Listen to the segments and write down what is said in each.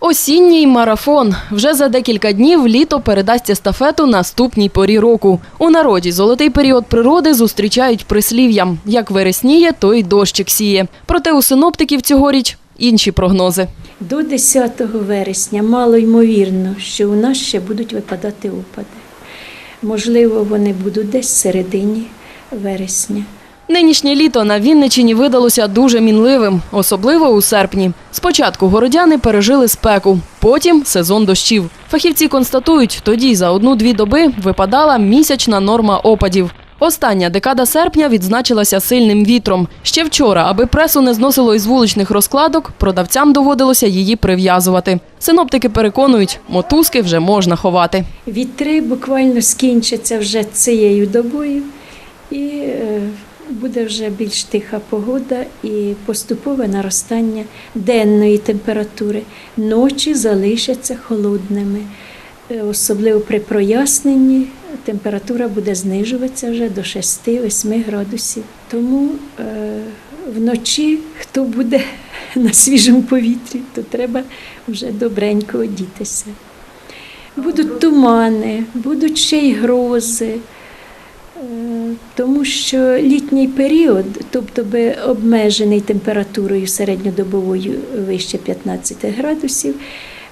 Осінній марафон. Вже за декілька днів літо передасть естафету наступній порі року. У народі золотий період природи зустрічають прислів'ям. Як вересніє, то й дощик сіє. Проте у синоптиків цьогоріч інші прогнози. До 10 вересня мало ймовірно, що у нас ще будуть випадати опади. Можливо, вони будуть десь в середині вересня. Нинішнє літо на Вінничині видалося дуже мінливим, особливо у серпні. Спочатку городяни пережили спеку, потім сезон дощів. Фахівці констатують, тоді за одну-дві доби випадала місячна норма опадів. Остання декада серпня відзначилася сильним вітром. Ще вчора, аби пресу не зносило із вуличних розкладок, продавцям доводилося її прив'язувати. Синоптики переконують, мотузки вже можна ховати. Вітри буквально скінчаться вже цією добою, і е, буде вже більш тиха погода і поступове наростання денної температури. Ночі залишаться холодними. Е, Особливо при проясненні температура буде знижуватися вже до 6-8 градусів. Тому е, вночі, хто буде на свіжому повітрі, то треба вже добренько одітися. Будуть тумани, будуть ще й грози, тому що літній період, тобто би обмежений температурою середньодобовою вище 15 градусів,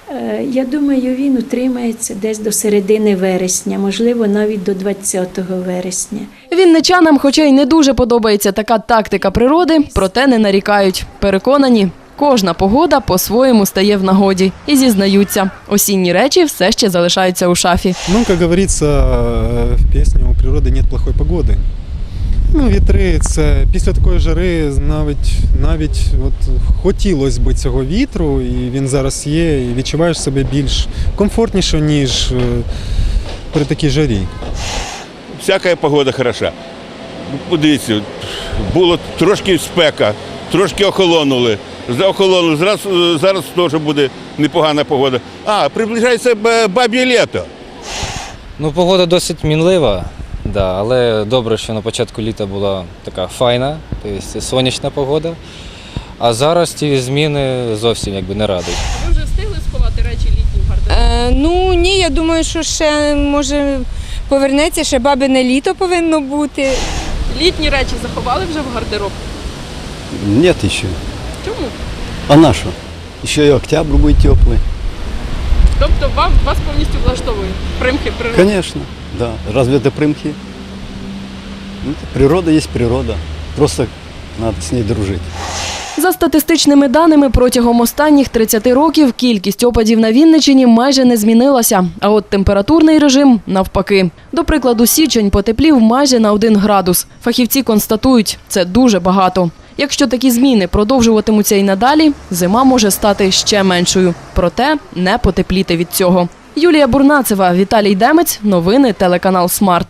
е, я думаю, він утримається десь до середини вересня, можливо, навіть до 20 вересня. Вінничанам, хоча й не дуже подобається така тактика природи, проте не нарікають. Переконані, кожна погода по-своєму стає в нагоді. І зізнаються, осінні речі все ще залишаються у шафі. Ну, как говорится э, в песне, у природы нет плохой погоди. Ну, вітри це після такої жари навіть навіть от хотілося б цього вітру, і він зараз є, і відчуваєш себе більш комфортніше, ніж е, при такій жарі. всяка погода хороша. Подивіться, було трошки спека, трошки охолонули. Заохолонули, зараз, е, зараз теж буде непогана погода. А, приближається б- баб'є літо. Ну, погода досить мінлива, да, але добре, що на початку літа була така файна, тобто сонячна погода. А зараз ті зміни зовсім якби не радують. Ви вже встигли сховати речі літні в гардероб? Е, ну ні, я думаю, що ще може повернеться, ще бабине літо повинно бути. Літні речі заховали вже в гардероб. Нет еще. Чому? А на что? Еще и октябрь будет теплый. Тобто вам вас повністю влаштовує примхи природи? Конечно, да. Разве это примхи? Ну, это природа есть природа. Просто надо с ней дружить. За статистичними даними, протягом останніх 30 років кількість опадів на Вінничині майже не змінилася, а от температурний режим навпаки. До прикладу, січень потеплів майже на 1 градус. Фахівці констатують, це дуже багато. Якщо такі зміни продовжуватимуться і надалі, зима може стати ще меншою. Проте не потепліти від цього. Юлія Бурнацева, Віталій Демець. Новини телеканал Смарт.